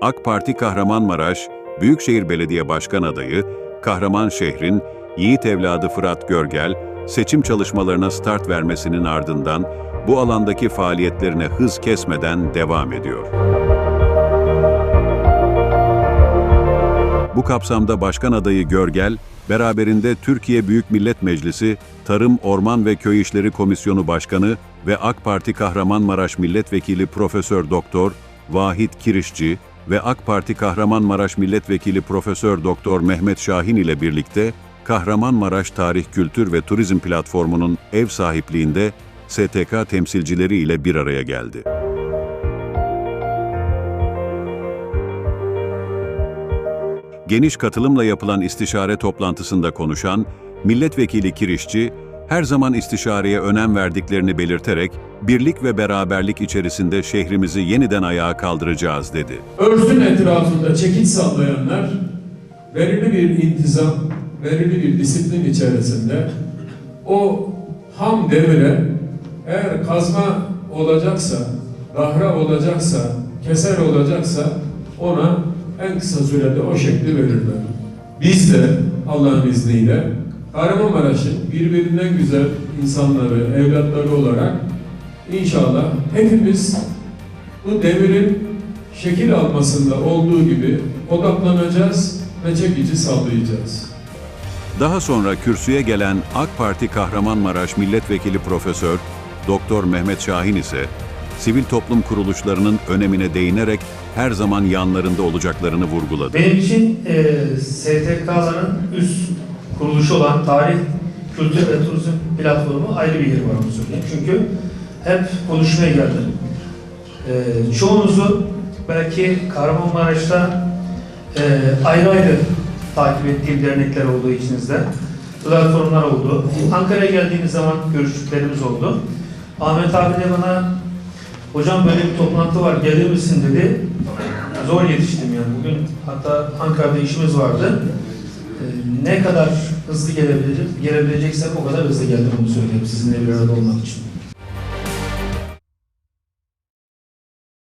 AK Parti Kahramanmaraş Büyükşehir Belediye Başkan Adayı Kahramanşehir'in Yiğit evladı Fırat Görgel seçim çalışmalarına start vermesinin ardından bu alandaki faaliyetlerine hız kesmeden devam ediyor. Bu kapsamda Başkan Adayı Görgel, beraberinde Türkiye Büyük Millet Meclisi Tarım, Orman ve Köy İşleri Komisyonu Başkanı ve AK Parti Kahramanmaraş Milletvekili Profesör Doktor Vahit Kirişçi ve AK Parti Kahramanmaraş Milletvekili Profesör Doktor Mehmet Şahin ile birlikte Kahramanmaraş Tarih Kültür ve Turizm Platformu'nun ev sahipliğinde STK temsilcileri ile bir araya geldi. Geniş katılımla yapılan istişare toplantısında konuşan Milletvekili Kirişçi, her zaman istişareye önem verdiklerini belirterek birlik ve beraberlik içerisinde şehrimizi yeniden ayağa kaldıracağız dedi. Örsün etrafında çekiç sallayanlar belirli bir intizam, belirli bir disiplin içerisinde o ham devire eğer kazma olacaksa, rahra olacaksa, keser olacaksa ona en kısa sürede o şekli verirler. Biz de Allah'ın izniyle Kahramanmaraş'ın birbirinden güzel insanları, evlatları olarak inşallah hepimiz bu devirin şekil almasında olduğu gibi odaklanacağız ve çekici sallayacağız. Daha sonra kürsüye gelen AK Parti Kahramanmaraş Milletvekili Profesör Doktor Mehmet Şahin ise sivil toplum kuruluşlarının önemine değinerek her zaman yanlarında olacaklarını vurguladı. Benim için e, STK'ların üst kuruluşu olan Tarih, Kültür ve Turizm Platformu ayrı bir yeri var onu söyleyeyim. Çünkü hep konuşmaya geldim. E, çoğunuzu belki Kahramanmaraş'ta e, ayrı ayrı takip ettiğim dernekler olduğu içinizde. Platformlar oldu. Ankara'ya geldiğimiz zaman görüştüklerimiz oldu. Ahmet abi de bana hocam böyle bir toplantı var gelir misin dedi. Zor yetiştim yani. Bugün hatta Ankara'da işimiz vardı. Ee, ne kadar hızlı gelebilir, gelebileceksek o kadar hızlı geldim onu söyleyeyim sizinle bir arada olmak için.